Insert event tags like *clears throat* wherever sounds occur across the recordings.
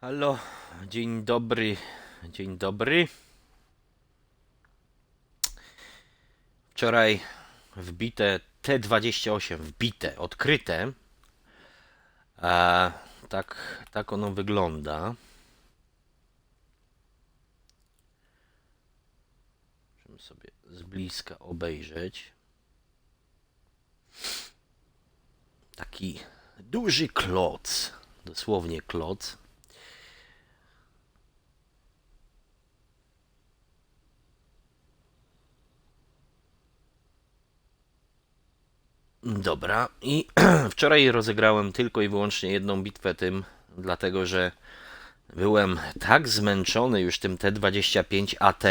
Halo, dzień dobry, dzień dobry. Wczoraj wbite T28, wbite, odkryte. A, tak, tak ono wygląda. Możemy sobie z bliska obejrzeć. Taki duży kloc, dosłownie kloc. Dobra, i *clears throat* wczoraj rozegrałem tylko i wyłącznie jedną bitwę tym, dlatego że byłem tak zmęczony już tym T25 AT,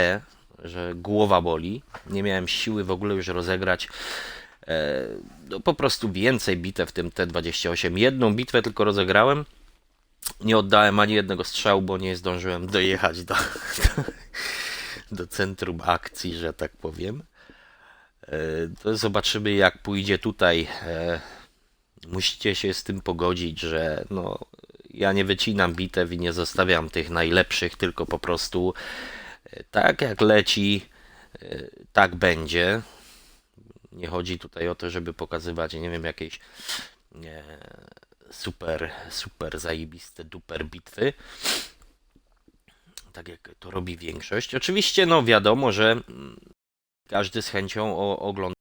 że głowa boli. Nie miałem siły w ogóle już rozegrać e, no, po prostu więcej bitew w tym T28. Jedną bitwę tylko rozegrałem. Nie oddałem ani jednego strzału, bo nie zdążyłem dojechać do, *laughs* do, do centrum akcji, że tak powiem. E, zobaczymy, jak pójdzie tutaj. E, Musicie się z tym pogodzić, że no, ja nie wycinam bitew i nie zostawiam tych najlepszych, tylko po prostu e, tak jak leci, tak będzie. Nie chodzi tutaj o to, żeby pokazywać, nie wiem, jakieś e, super, super zajebiste duper bitwy. Tak jak to robi większość. Oczywiście, no wiadomo, że mm, każdy z chęcią ogląda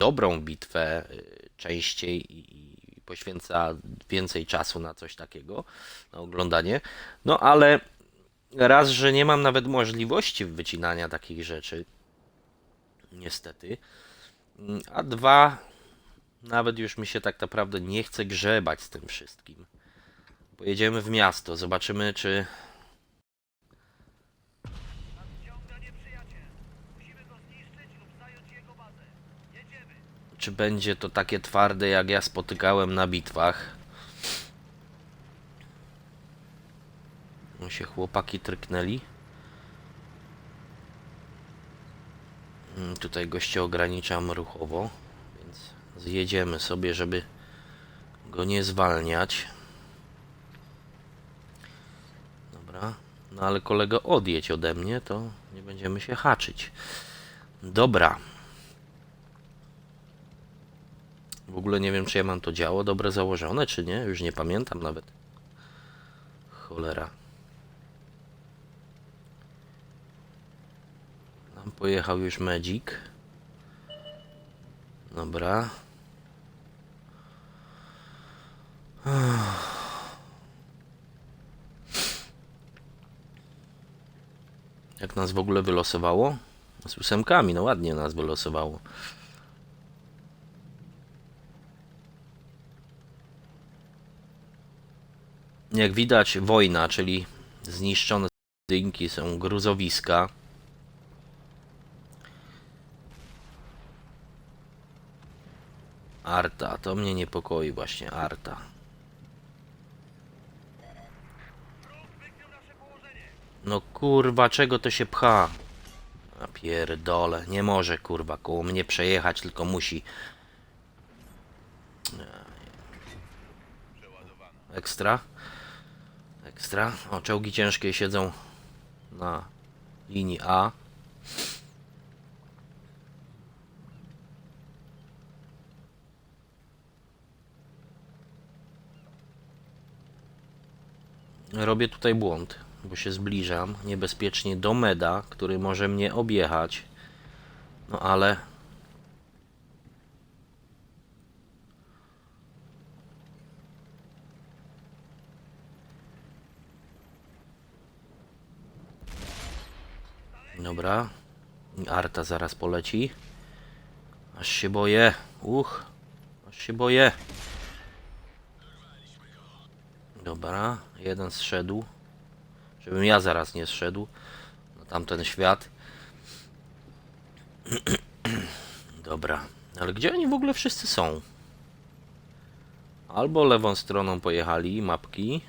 dobrą bitwę y, częściej i, i poświęca więcej czasu na coś takiego, na oglądanie. No ale raz, że nie mam nawet możliwości wycinania takich rzeczy, niestety. Mm, A dwa, nawet już mi się tak naprawdę nie chce grzebać z tym wszystkim. Pojedziemy w miasto, zobaczymy czy czy będzie to takie twarde, jak ja spotykałem na bitwach. No się chłopaki tryknęli. Mm, Tutaj goście ograniczam ruchowo, więc zjedziemy sobie, żeby go nie zwalniać. Dobra. No ale kolego odjedź ode mnie, to nie będziemy się haczyć. Dobra. W ogóle nie wiem, czy ja mam to działo dobre założone, czy nie. Już nie pamiętam nawet. Cholera. Tam pojechał już Magic. Dobra. Jak nas w ogóle wylosowało? Z ósemkami, no ładnie nas wylosowało. Jak widać, wojna, czyli zniszczone dynki są gruzowiska. Arta, to mnie niepokoi właśnie, Arta. No kurwa, czego to się pcha? A pierdole, nie może kurwa koło mnie przejechać, tylko musi. Ekstra. Ekstra. O, czołgi ciężkie siedzą na linii A. Robię tutaj błąd, bo się zbliżam niebezpiecznie do meda, który może mnie objechać. No ale Dobra. Arta zaraz poleci. Aż się boję. Uch. Aż się boję. Dobra. Jeden zszedł. Żebym ja zaraz nie zszedł. Na tamten świat. *clears throat* Dobra. Ale gdzie oni w ogóle wszyscy są? Albo lewą stroną pojechali mapki.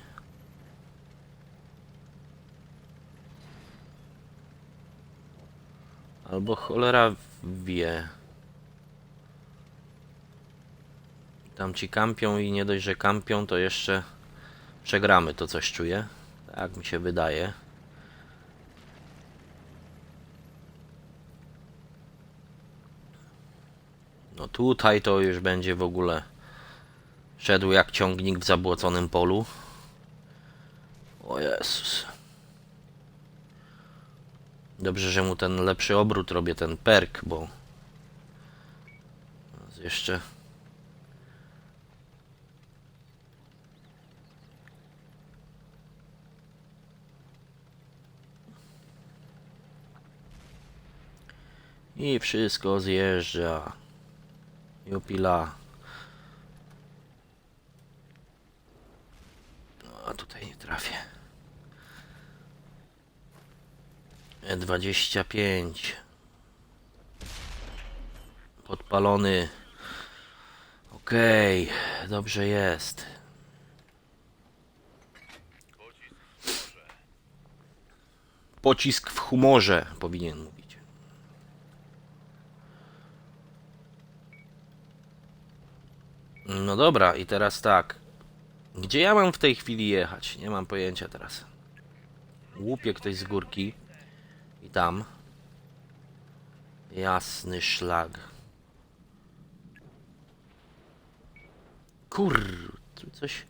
Albo cholera wie. Tam ci kampią i nie dość, że kampią, to jeszcze przegramy, to coś czuję. Tak mi się wydaje. No tutaj to już będzie w ogóle szedł jak ciągnik w zabłoconym polu. O Jezus. Dobrze, że mu ten lepszy obrót robię, ten perk, bo jeszcze i wszystko zjeżdża. Jupila. 25 podpalony. Okej okay, dobrze jest. Pocisk w humorze powinien mówić. No dobra i teraz tak. Gdzie ja mam w tej chwili jechać? Nie mam pojęcia teraz. Łupie ktoś z górki. I tam. Jasny szlag. Kur... Tu coś...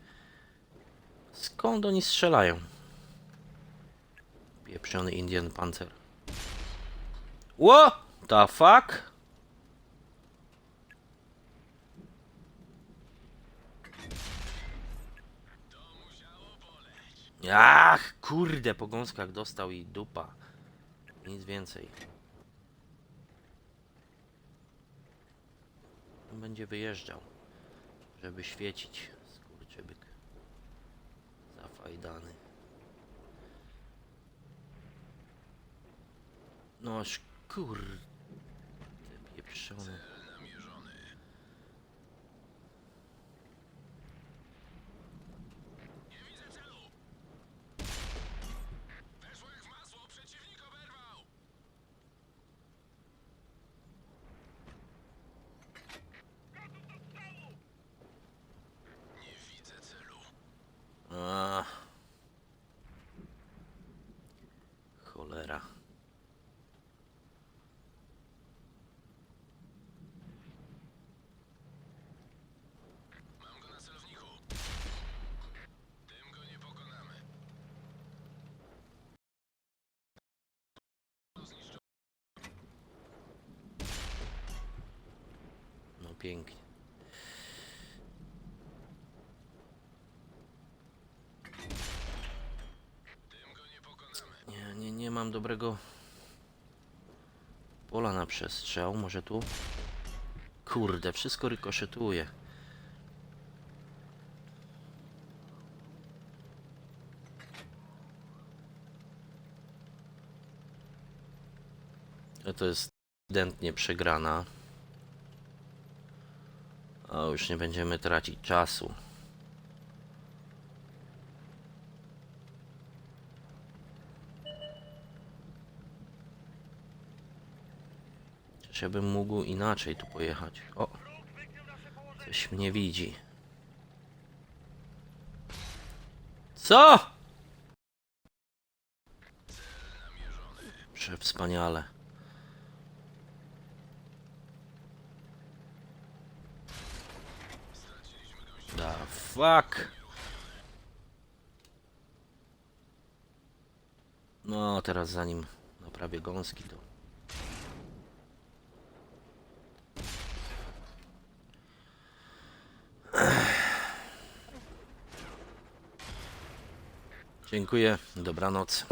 Skąd oni strzelają? Pieprzony Indian Panzer. Ło! The fuck? Ach, kurde, po gąskach dostał i dupa. Nic więcej. Będzie wyjeżdżał, żeby świecić, skurczybyk. Zafajdany. Noż kurde, pieprzony. A. Cholera. No pięknie. Nie, nie, nie mam dobrego pola na przestrzał. Może tu? Kurde, wszystko rykoszetuje. To jest ewidentnie przegrana. A już nie będziemy tracić czasu. Czy ja bym mógł inaczej tu pojechać? O, coś mnie widzi. Co? Przewspaniale. Da fuck. No, teraz zanim naprawię gąski, to Dziękuję, dobranoc.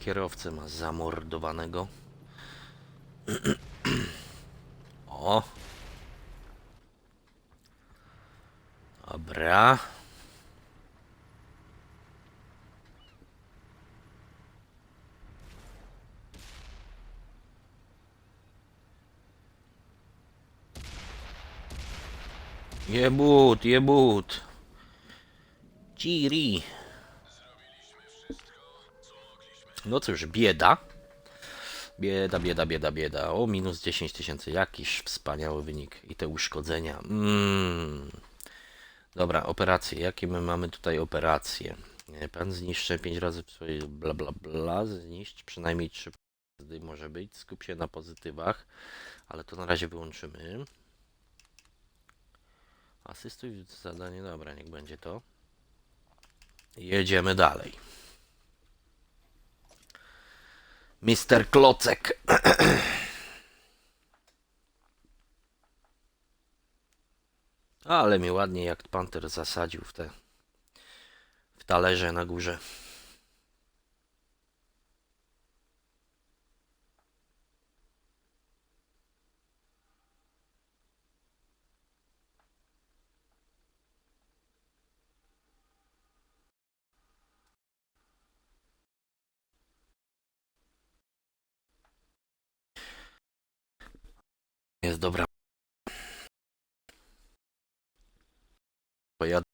Kierowcę ma zamordowanego. *clears throat* O. Dobra. Jebut, jebut. Ciri. No cóż, bieda. Bieda, bieda, bieda, bieda. O, minus 10 tysięcy. Jakiś wspaniały wynik. I te uszkodzenia. Mm. Dobra, operacje. Jakie my mamy tutaj operacje? Pan zniszczy 5 razy swoje bla bla bla. Zniszcz przynajmniej 3 gdy może być. Skup się na pozytywach. Ale to na razie wyłączymy. Asystuj w zadanie. Dobra, niech będzie to. Jedziemy dalej. Mister Klocek. Ale mi ładnie jak panter zasadził w te w talerze na górze. Jest dobra. Pojadę.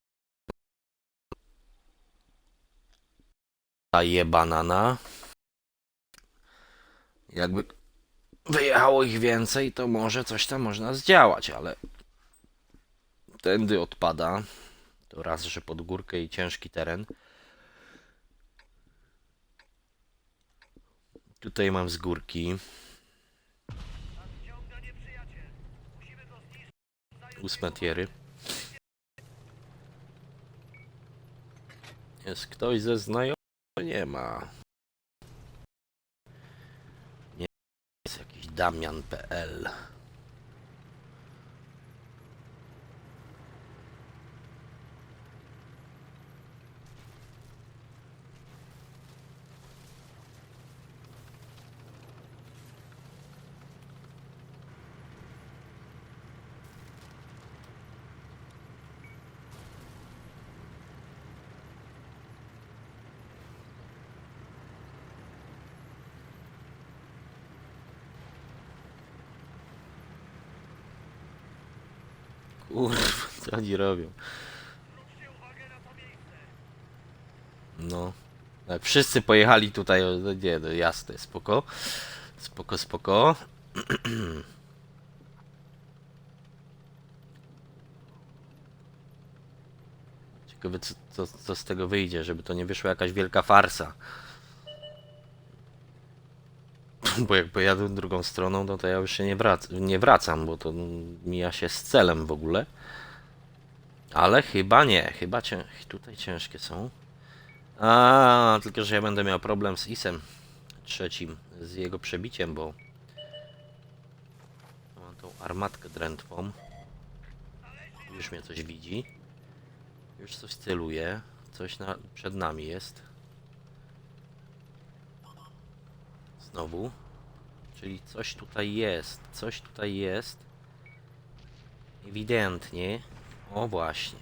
Daje banana. Jakby wyjechało ich więcej, to może coś tam można zdziałać, ale tędy odpada. To raz, że pod górkę i ciężki teren. Tutaj mam z górki. Ósme tiery. Jest ktoś ze znajomych? Nie ma. Nie jest jakiś Damian.pl. Kurwa, co oni robią? No. Jak wszyscy pojechali tutaj, no nie, no jasne, spoko. Spoko, spoko. *clears throat* Ciekawe co, co, co z tego wyjdzie, żeby to nie wyszła jakaś wielka farsa. Bo jak pojadę drugą stroną, no to ja już się nie, wrac nie wracam, bo to mija się z celem w ogóle. Ale chyba nie, chyba cię tutaj ciężkie są. A, tylko że ja będę miał problem z Isem trzecim, z jego przebiciem, bo mam tą armatkę drętwą. Już mnie coś widzi. Już coś celuje. Coś na, przed nami jest. Znowu. Czyli coś tutaj jest. Coś tutaj jest. Ewidentnie. O właśnie.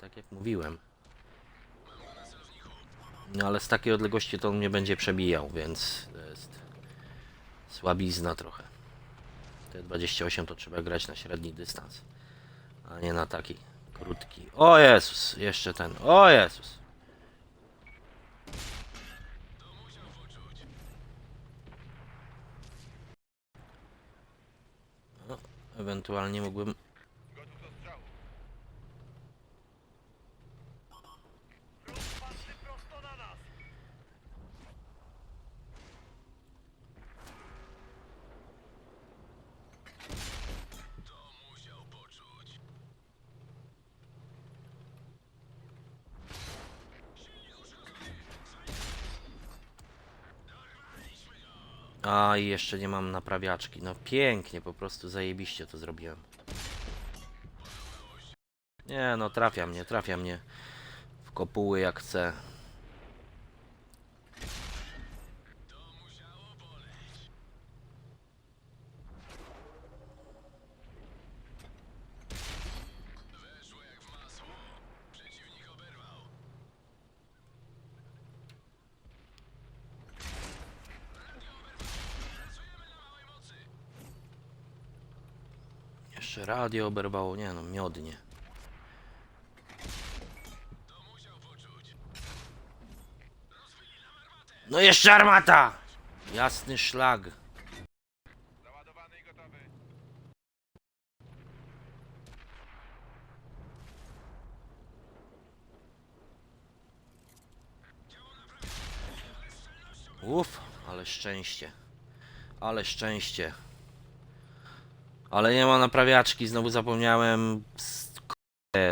Tak jak mówiłem. No ale z takiej odległości to on mnie będzie przebijał, więc to jest słabizna trochę. Te 28 to trzeba grać na średni dystans, a nie na taki krótki. O Jezus, jeszcze ten. O Jezus. No, ewentualnie mógłbym Gotów do strzału. Wróg patrzy prosto na nas. A i jeszcze nie mam naprawiaczki. No pięknie, po prostu zajebiście to zrobiłem. Nie no, trafia mnie, trafia mnie w kopuły jak chce. Jeszcze radio oberwało, nie no, miodnie. No jeszcze armata! Jasny szlag. Uff, ale szczęście. Ale szczęście. Ale nie ma naprawiaczki, znowu zapomniałem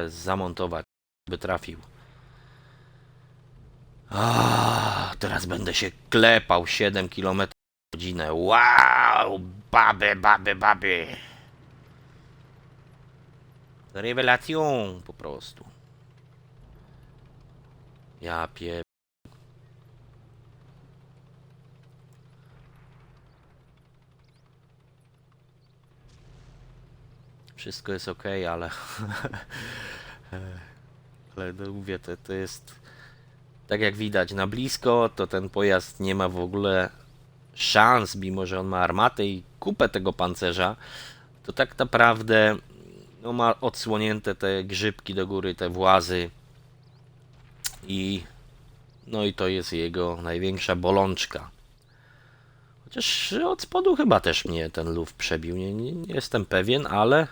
zamontować, by trafił. Ah, teraz będę się klepał 7 km godzinę. Wow! Baby, baby, baby! Rewelacją po prostu. Ja pie... Wszystko jest ok, ale. *laughs* ale no mówię, to, to jest. Tak jak widać, na blisko to ten pojazd nie ma w ogóle szans, mimo że on ma armatę i kupę tego pancerza. To tak naprawdę no, ma odsłonięte te grzybki do góry, te włazy. I. No i to jest jego największa bolączka. Chociaż od spodu chyba też mnie ten luf przebił. Nie, nie, nie jestem pewien, ale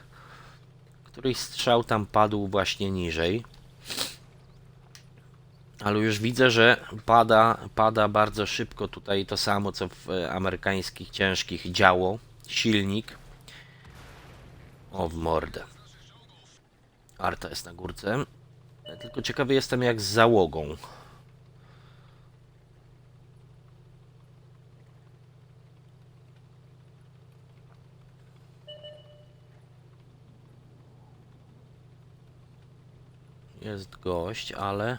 któryś strzał tam padł właśnie niżej. Ale już widzę, że pada, pada bardzo szybko tutaj to samo co w e, amerykańskich ciężkich działo. Silnik. O, w mordę. Arta jest na górce. Ja Tylko ciekawy jestem jak z załogą. Jest gość, ale.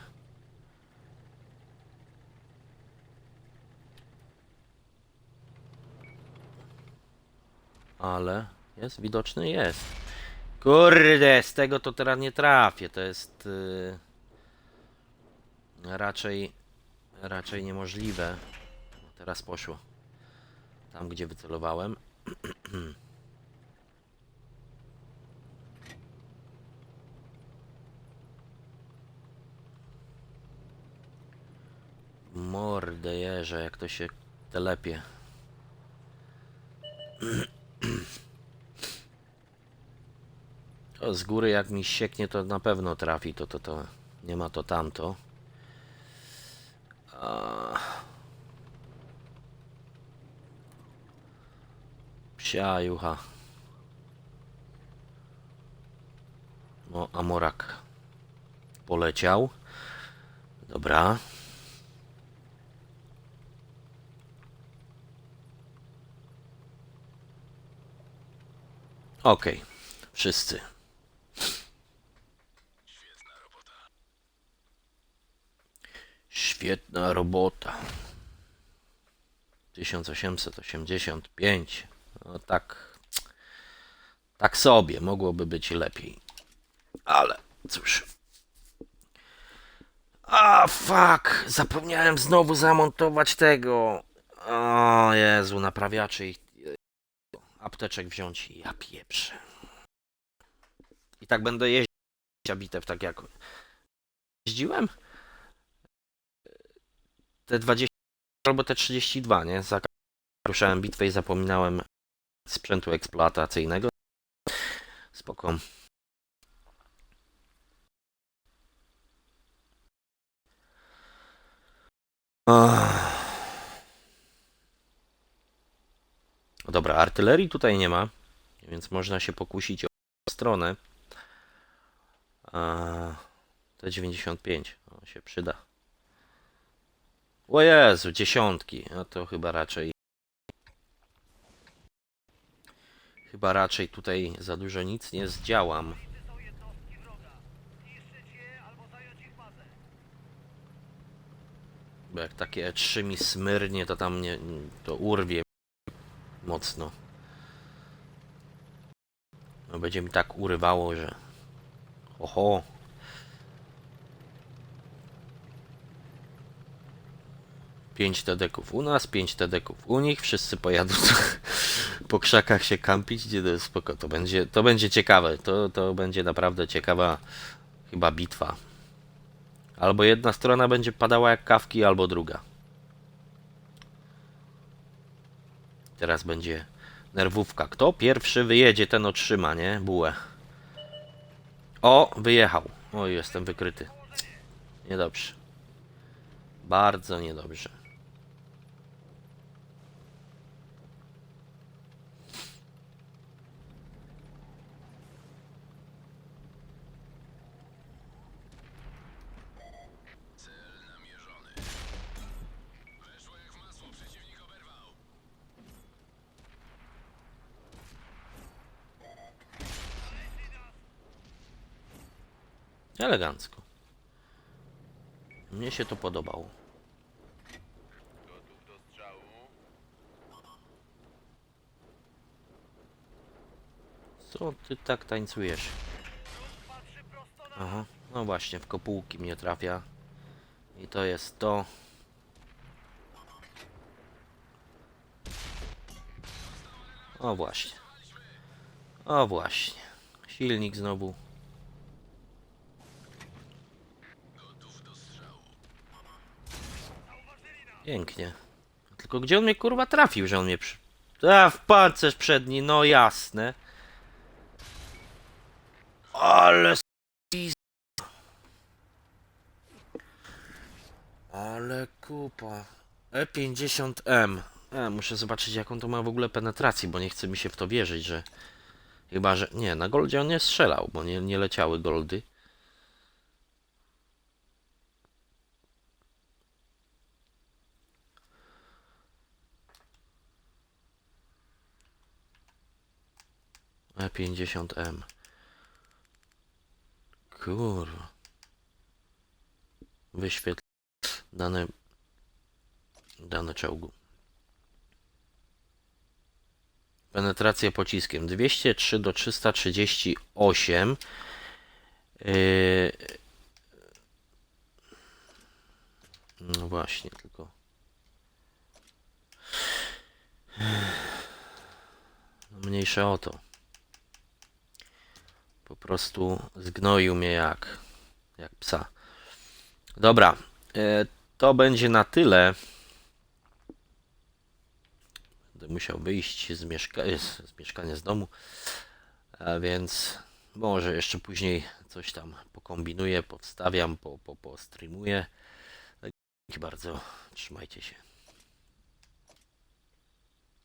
Ale. Jest widoczny? Jest. Kurde, z tego to teraz nie trafię. To jest. Yy, raczej. Raczej niemożliwe. Teraz poszło. Tam, gdzie wycelowałem. *clears throat* Mordę jeże, jak to się telepie. To z góry jak mi sieknie, to na pewno trafi. To, to, to. Nie ma to tamto. A... Psia jucha. No, Amorak poleciał. Dobra. Okej, wszyscy. Świetna robota. 1885. No tak. Tak sobie, mogłoby być lepiej. Ale cóż. A fuck! Zapomniałem znowu zamontować tego. O Jezu, naprawiaczy i apteczek wziąć. Ja pieprzę. I tak będę jeździć bitew tak jak jeździłem. Te 20 albo te 32, nie? Za ruszałem bitwę i zapominałem sprzętu eksploatacyjnego. Spoko. No Dobra, artylerii tutaj nie ma, więc można się pokusić o stronę. A, T95, o, się przyda. O Jezu, dziesiątki, no to chyba raczej... Chyba raczej tutaj za dużo nic nie zdziałam. Bo jak takie E3 mi smyrnie, to tam nie, to urwie mocno. No będzie mi tak urywało, że... Oho. Pięć tedeków u nas, pięć tedeków u nich, wszyscy pojadą *laughs* po krzakach się kampić, gdzie to spoko, to będzie, to będzie ciekawe, to, to będzie naprawdę ciekawa chyba bitwa. Albo jedna strona będzie padała jak kawki, albo druga. Teraz będzie nerwówka. Kto pierwszy wyjedzie, ten otrzyma, nie? Bułę. O, wyjechał. O, jestem wykryty. Niedobrze. Bardzo niedobrze. Elegancko. Mnie się to podobało. Gotów do strzału. Co ty tak tańcujesz? Aha, no właśnie, w kopułki mnie trafia. I to jest to. O właśnie. O właśnie. Silnik znowu. Pięknie. Tylko gdzie on mnie kurwa trafił, że on mnie przy... A, w pancerz przedni, no jasne. Ale Ale kupa. E E50M. E, muszę zobaczyć jaką to ma w ogóle penetrację, bo nie chce mi się w to wierzyć, że... Chyba, że... Nie, na goldzie on nie strzelał, bo nie, nie leciały goldy. E50M. Kurwa. Wyświetl dane dane czołgu. Penetracja pociskiem 203 do 338. Yy... No właśnie, tylko. Mniejsze o to. Po prostu zgnoił mnie jak jak psa. Dobra, e, to będzie na tyle. Będę musiał wyjść z, mieszka z, mieszkania z domu, a więc może jeszcze później coś tam pokombinuję, powstawiam, po, po, po streamuję. Dzięki bardzo, trzymajcie się.